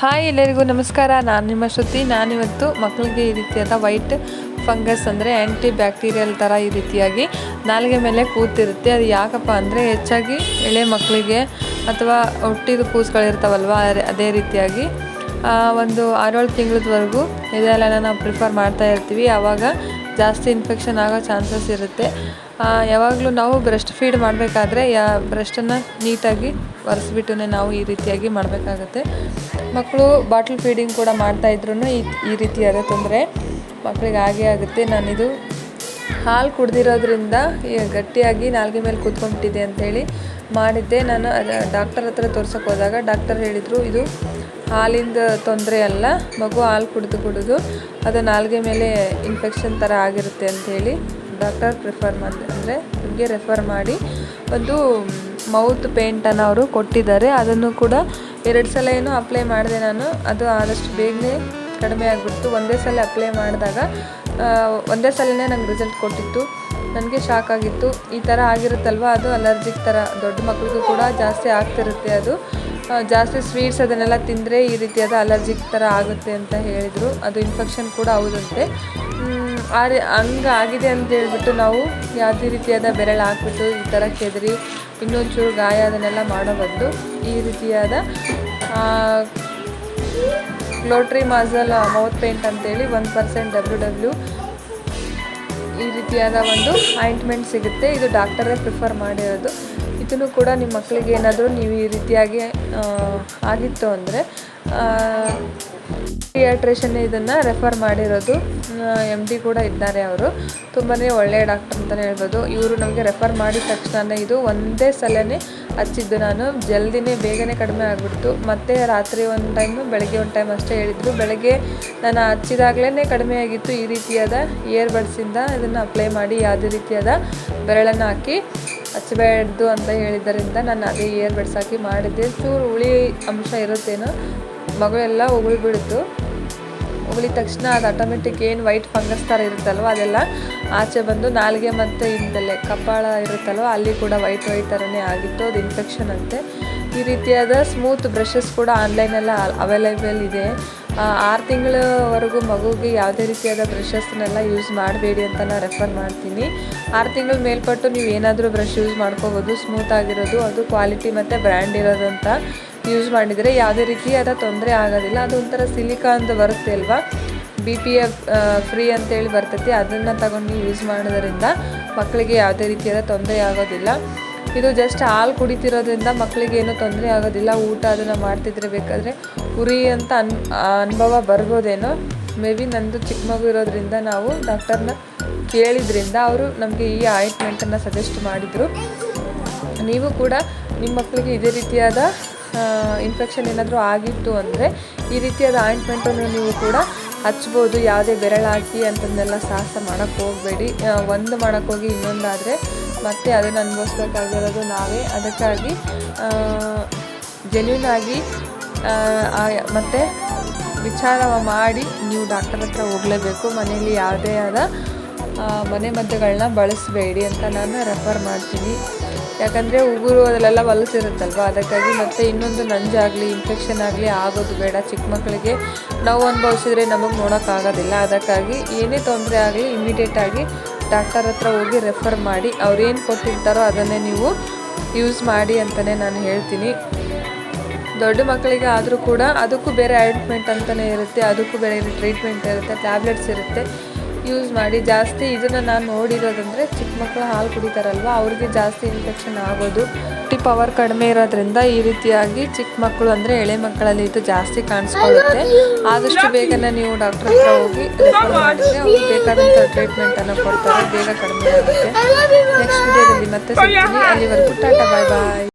Hi ಎಲ್ಲರಿಗೂ ನಮಸ್ಕಾರ. ನಾನು ನಿಮ್ಮ ಶ್ರುತಿ. ನಾನಿವತ್ತು ಮಕ್ಕಳಿಗೆ ಈ ರೀತಿಯಾದ ವೈಟ್ ಫಂಗಸ್ ಅಂದರೆ ಆ್ಯಂಟಿ ಬ್ಯಾಕ್ಟೀರಿಯಲ್ ಥರ ಈ ರೀತಿಯಾಗಿ ನಾಲಿಗೆ ಮೇಲೆ ಕೂತಿರುತ್ತೆ. ಅದು ಯಾಕಪ್ಪ ಅಂದರೆ ಹೆಚ್ಚಾಗಿ ಎಳೆ ಮಕ್ಕಳಿಗೆ ಅಥವಾ ಹುಟ್ಟಿದ ಕೂಸುಗಳಿರ್ತಾವಲ್ವ ಅದೇ- ರೀತಿಯಾಗಿ ಒಂದು ಆರೇಳು ತಿಂಗಳದವರೆಗೂ ಇದೆಲ್ಲ ನಾವು ಪ್ರಿಫರ್ ಮಾಡ್ತಾ ಇರ್ತೀವಿ. ಆವಾಗ ಜಾಸ್ತಿ ಇನ್ಫೆಕ್ಷನ್ ಆಗೋ ಚಾನ್ಸಸ್ ಇರುತ್ತೆ. ಯಾವಾಗಲೂ ನಾವು ಬ್ರೆಸ್ಟ್ ಫೀಡ್ ಮಾಡಬೇಕಾದ್ರೆ ಯಾ ಬ್ರೆಸ್ಟನ್ನು ನೀಟಾಗಿ ಒರೆಸ್ಬಿಟ್ಟು ನಾವು ಈ ರೀತಿಯಾಗಿ ಮಾಡಬೇಕಾಗತ್ತೆ. ಮಕ್ಕಳು ಬಾಟ್ಲ್ ಫೀಡಿಂಗ್ ಕೂಡ ಮಾಡ್ತಾಯಿದ್ರು ಈ ಈ ರೀತಿಯಾದ ತೊಂದರೆ. ಮಕ್ಕಳಿಗೆ ಹಾಗೆ ಆಗುತ್ತೆ. ನಾನಿದು ಹಾಲು ಕುಡ್ದಿರೋದ್ರಿಂದ ಗಟ್ಟಿಯಾಗಿ ನಾಲ್ಗೆ ಮೇಲೆ ಕೂತ್ಕೊಂಡ್ಬಿಟ್ಟಿದೆ ಅಂಥೇಳಿ ಮಾಡಿದ್ದೆ. ನಾನು ಡಾಕ್ಟರ್ ಹತ್ರ ತೋರ್ಸೋಕೆ ಹೋದಾಗ ಡಾಕ್ಟರ್ ಹೇಳಿದರು, ಇದು ಹಾಲಿಂದ ತೊಂದರೆ ಅಲ್ಲ, ಮಗು ಹಾಲು ಕುಡಿದು ಕುಡಿದು, ಅದು ನಾಲ್ಗೆ ಮೇಲೆ ಇನ್ಫೆಕ್ಷನ್ ಥರ ಆಗಿರುತ್ತೆ ಅಂಥೇಳಿ ಡಾಕ್ಟರ್ ಪ್ರಿಫರ್ ಮಾಡಿ, ಅಂದರೆ ನಿಮಗೆ ರೆಫರ್ ಮಾಡಿ ಒಂದು ಮೌತ್ ಪೇಂಟನ್ನು ಅವರು ಕೊಟ್ಟಿದ್ದಾರೆ. ಅದನ್ನು ಕೂಡ ಎರಡು ಸಲ ಏನೋ ಅಪ್ಲೈ ಮಾಡಿದೆ ನಾನು. ಅದು ಆದಷ್ಟು ಬೇಗನೆ ಕಡಿಮೆ ಆಗಿಬಿಡ್ತು. ಒಂದೇ ಸಲ ಅಪ್ಲೈ ಮಾಡಿದಾಗ ಒಂದೇ ಸಲನೇ ನಂಗೆ ರಿಸಲ್ಟ್ ಕೊಟ್ಟಿತ್ತು. ನನಗೆ ಶಾಕ್ ಆಗಿತ್ತು. ಈ ಥರ ಆಗಿರುತ್ತಲ್ವ? ಅದು ಅಲರ್ಜಿಕ್ ಥರ ದೊಡ್ಡ ಮಕ್ಕಳಿಗೂ ಕೂಡ ಜಾಸ್ತಿ ಆಗ್ತಿರುತ್ತೆ ಅದು. ಜಾಸ್ತಿ ಸ್ವೀಟ್ಸ್ ಅದನ್ನೆಲ್ಲ ತಿಂದರೆ ಈ ರೀತಿಯಾದ ಅಲರ್ಜಿಕ್ ಥರ ಆಗುತ್ತೆ ಅಂತ ಹೇಳಿದರು. ಅದು ಇನ್ಫೆಕ್ಷನ್ ಕೂಡ ಹೌದಂತೆ. ಆ ರೀ ಹಂಗೆ ಆಗಿದೆ ಅಂತ ಹೇಳ್ಬಿಟ್ಟು ನಾವು ಯಾವುದೇ ರೀತಿಯಾದ ಬೆರಳು ಹಾಕ್ಬಿಟ್ಟು ಈ ಥರ ಕೆದರಿ, ಇನ್ನೊಂಚೂರು ಗಾಯ ಅದನ್ನೆಲ್ಲ ಮಾಡೋ ಬದಲು ಈ ರೀತಿಯಾದ ಲೋಟ್ರಿ ಮಾಸಲ್ ಮೌತ್ ಪೇಂಟ್ ಅಂತೇಳಿ ಒನ್ ಪರ್ಸೆಂಟ್ ಡಬ್ಲ್ಯೂ ಡಬ್ಲ್ಯೂ ಈ ರೀತಿಯಾದ ಒಂದು ಆಯಿಂಟ್ಮೆಂಟ್ ಸಿಗುತ್ತೆ. ಇದು ಡಾಕ್ಟರೇ ಪ್ರಿಫರ್ ಮಾಡಿರೋದು. ಇದನ್ನು ಕೂಡ ನಿಮ್ಮ ಮಕ್ಕಳಿಗೆ ಏನಾದರೂ ನೀವು ಈ ರೀತಿಯಾಗಿ ಆಗಿತ್ತು ಅಂದರೆ ಪಿಯಾಟ್ರಿಷನ್ ಇದನ್ನು ರೆಫರ್ ಮಾಡಿರೋದು ಎಂ ಡಿ ಕೂಡ ಇದ್ದಾರೆ ಅವರು. ತುಂಬಾ ಒಳ್ಳೆಯ ಡಾಕ್ಟರ್ ಅಂತಲೇ ಹೇಳ್ಬೋದು. ಇವರು ನಮಗೆ ರೆಫರ್ ಮಾಡಿದ ತಕ್ಷಣ ಇದು ಒಂದೇ ಸಲನೇ ಹಚ್ಚಿದ್ದು ನಾನು. ಜಲ್ದಿನೇ ಬೇಗನೆ ಕಡಿಮೆ ಆಗಿಬಿಡ್ತು. ಮತ್ತು ರಾತ್ರಿ ಒಂದು ಟೈಮು ಬೆಳಗ್ಗೆ ಒಂದು ಟೈಮ್ ಅಷ್ಟೇ ಹೇಳಿದ್ರು. ಬೆಳಗ್ಗೆ ನಾನು ಹಚ್ಚಿದಾಗಲೇ ಕಡಿಮೆ ಆಗಿತ್ತು ಈ ರೀತಿಯಾದ ಇಯರ್ ಬಡ್ಸಿಂದ ಇದನ್ನು ಅಪ್ಲೈ ಮಾಡಿ, ಯಾವುದೇ ರೀತಿಯಾದ ಬೆರಳನ್ನು ಹಾಕಿ. ಹಚ್ಚಬೇಡ್ದು ಅಂತ ಹೇಳಿದ್ದರಿಂದ ನಾನು ಅದೇ ಇಯರ್ ಬಡ್ಸ್ ಹಾಕಿ ಮಾಡಿದ್ದೆ. ಚೂರು ಹುಳಿ ಅಂಶ ಇರುತ್ತೇನೋ ಮಗಳೆಲ್ಲ ಉಗುಳ್ಬಿಡ್ತು ಉಗುಳಿದ ತಕ್ಷಣ ಅದು ಆಟೋಮೆಟಿಕ್ ಏನು ವೈಟ್ ಫಂಗಸ್ ಥರ ಇರುತ್ತಲ್ವ, ಅದೆಲ್ಲ ಆಚೆ ಬಂದು ನಾಲಿಗೆ ಮತ್ತು ಹಿಂದಲ್ಲೇ ಕಪಾಳ ಇರುತ್ತಲ್ವ, ಅಲ್ಲಿ ಕೂಡ ವೈಟ್ ವೈಟ್ ಥರನೇ ಆಗಿತ್ತು. ಅದು ಇನ್ಫೆಕ್ಷನ್ ಅಂತೆ. ಈ ರೀತಿಯಾದ ಸ್ಮೂತ್ ಬ್ರಷಸ್ ಕೂಡ ಆನ್ಲೈನೆಲ್ಲ ಅವೈಲೇಬಲ್ ಇದೆ. ಆರು ತಿಂಗಳವರೆಗೂ ಮಗುಗೆ ಯಾವುದೇ ರೀತಿಯಾದ ಬ್ರಷಸ್ನೆಲ್ಲ ಯೂಸ್ ಮಾಡಬೇಡಿ ಅಂತ ನಾನು ರೆಫರ್ ಮಾಡ್ತೀನಿ. ಆರು ತಿಂಗಳ ಮೇಲ್ಪಟ್ಟು ನೀವು ಏನಾದರೂ ಬ್ರಷ್ ಯೂಸ್ ಮಾಡ್ಕೋಬೋದು. ಸ್ಮೂತ್ ಆಗಿರೋದು, ಅದು ಕ್ವಾಲಿಟಿ ಮತ್ತು ಬ್ರ್ಯಾಂಡ್ ಇರೋದು ಅಂತ ಯೂಸ್ ಮಾಡಿದರೆ ಯಾವುದೇ ರೀತಿಯಾದ ತೊಂದರೆ ಆಗೋದಿಲ್ಲ. ಅದು ಒಂಥರ ಸಿಲಿಕಾ ಅಂತ ಬರುತ್ತೆ ಅಲ್ವಾ? ಬಿ ಪಿ ಎಫ್ ಫ್ರೀ ಅಂತೇಳಿ ಬರ್ತೈತಿ. ಅದನ್ನು ತಗೊಂಡು ಯೂಸ್ ಮಾಡೋದರಿಂದ ಮಕ್ಕಳಿಗೆ ಯಾವುದೇ ರೀತಿಯಾದ ತೊಂದರೆ ಆಗೋದಿಲ್ಲ. ಇದು ಜಸ್ಟ್ ಹಾಲು ಕುಡಿತಿರೋದ್ರಿಂದ ಮಕ್ಕಳಿಗೆ ಏನೂ ತೊಂದರೆ ಆಗೋದಿಲ್ಲ, ಊಟ ಅದನ್ನು ಮಾಡ್ತಿದ್ರೆ ಬೇಕಾದರೆ ಉರಿ ಅಂತ ಅನ್ ಅನುಭವ ಬರ್ಬೋದೇನೋ. ಮೇ ಬಿ ನಂದು ಚಿಕ್ಕ ಮಗು ಇರೋದ್ರಿಂದ ನಾವು ಡಾಕ್ಟರ್ನ ಕೇಳಿದ್ರಿಂದ ಅವರು ನಮಗೆ ಈ ಆಯಿಂಟ್ಮೆಂಟನ್ನು ಸಜೆಸ್ಟ್ ಮಾಡಿದರು. ನೀವು ಕೂಡ ನಿಮ್ಮ ಮಕ್ಕಳಿಗೆ ಇದೇ ರೀತಿಯಾದ ಇನ್ಫೆಕ್ಷನ್ ಏನಾದರೂ ಆಗಿತ್ತು ಅಂದರೆ ಈ ರೀತಿಯಾದ ಆಯಿಂಟ್ಮೆಂಟನ್ನು ನೀವು ಕೂಡ ಹಚ್ಬೋದು. ಯಾವುದೇ ಬೆರಳಾಕಿ ಅಂತಂದೆಲ್ಲ ಸಾಹಸ ಮಾಡೋಕ್ಕೆ ಹೋಗಬೇಡಿ. ಒಂದು ಮಾಡೋಕ್ಕೋಗಿ ಇನ್ನೊಂದಾದರೆ ಮತ್ತೆ ಅದನ್ನು ಅನುಭವಿಸ್ಬೇಕಾಗಿರೋದು ನಾವೇ. ಅದಕ್ಕಾಗಿ ಜೆನ್ಯೂನ್ ಆಗಿ ಮತ್ತು ವಿಚಾರ ಮಾಡಿ ನೀವು ಡಾಕ್ಟರ್ ಹತ್ರ ಹೋಗಲೇಬೇಕು. ಮನೆಯಲ್ಲಿ ಯಾವುದೇ ಆದ ಮನೆಮದ್ದುಗಳನ್ನ ಮನೆ ಮದ್ದುಗಳನ್ನ ಬಳಸಬೇಡಿ ಅಂತ ನಾನು ರೆಫರ್ ಮಾಡ್ತೀನಿ. ಯಾಕಂದರೆ ಉಗುರು ಅದಲ್ಲೆಲ್ಲ ಹೊಲಸಿರುತ್ತಲ್ವ ಅದಕ್ಕಾಗಿ ಮತ್ತೆ ಇನ್ನೊಂದು ನಂಜಾಗಲಿ ಇನ್ಫೆಕ್ಷನ್ ಆಗಲಿ ಆಗೋದು ಬೇಡ. ಚಿಕ್ಕ ಮಕ್ಕಳಿಗೆ ನಾವು ಅನುಭವಿಸಿದ್ರೆ ನಮಗೆ ನೋಡೋಕ್ಕಾಗೋದಿಲ್ಲ. ಅದಕ್ಕಾಗಿ ಏನೇ ತೊಂದರೆ ಆಗಲಿ ಇಮಿಡಿಯೇಟಾಗಿ ಡಾಕ್ಟರ್ ಹತ್ರ ಹೋಗಿ ರೆಫರ್ ಮಾಡಿ ಅವ್ರೇನು ಕೊಟ್ಟಿರ್ತಾರೋ ಅದನ್ನೇ ನೀವು ಯೂಸ್ ಮಾಡಿ ಅಂತಲೇ ನಾನು ಹೇಳ್ತೀನಿ. ದೊಡ್ಡ ಮಕ್ಕಳಿಗೆ ಆದರೂ ಕೂಡ ಅದಕ್ಕೂ ಬೇರೆ ಆಯಿಂಟ್ಮೆಂಟ್ ಅಂತಲೇ ಇರುತ್ತೆ, ಅದಕ್ಕೂ ಬೇರೆ ಟ್ರೀಟ್ಮೆಂಟ್ ಇರುತ್ತೆ ಟ್ಯಾಬ್ಲೆಟ್ಸ್ ಇರುತ್ತೆ. ಯೂಸ್ ಮಾಡಿ ಜಾಸ್ತಿ ಇದನ್ನು ನಾನು ನೋಡಿರೋದಂದರೆ ಚಿಕ್ಕ ಮಕ್ಕಳು ಹಾಲು ಕುಡಿತಾರಲ್ವ, ಅವ್ರಿಗೆ ಜಾಸ್ತಿ ಇನ್ಫೆಕ್ಷನ್ ಆಗೋದು. ಟಿ ಪವರ್ ಕಡಿಮೆ ಇರೋದ್ರಿಂದ ಈ ರೀತಿಯಾಗಿ ಚಿಕ್ಕ ಮಕ್ಕಳು ಅಂದರೆ ಎಳೆ ಮಕ್ಕಳಲ್ಲಿ ಇದು ಜಾಸ್ತಿ ಕಾಣಿಸ್ಕೊಳ್ಳುತ್ತೆ. ಆದಷ್ಟು ಬೇಗನೆ ನೀವು ಡಾಕ್ಟರ್ ಹತ್ರ ಹೋಗಿ ರೆಫರ್ ಮಾಡಿದರೆ ಅವ್ರಿಗೆ ಬೇಕಾದಂಥ ಟ್ರೀಟ್ಮೆಂಟನ್ನು ಕೊಡ್ತಾರೆ, ಬೇಗ ಕಡಿಮೆ ಆಗುತ್ತೆ. ನೆಕ್ಸ್ಟ್ ವಿಡಿಯೋದಲ್ಲಿ ಮತ್ತೆ ಸಿಗ್ತೀನಿ. ಅಲ್ಲಿವರೆಗೂ ಟಾಟಾ ಬಾಯ್ ಬಾಯ್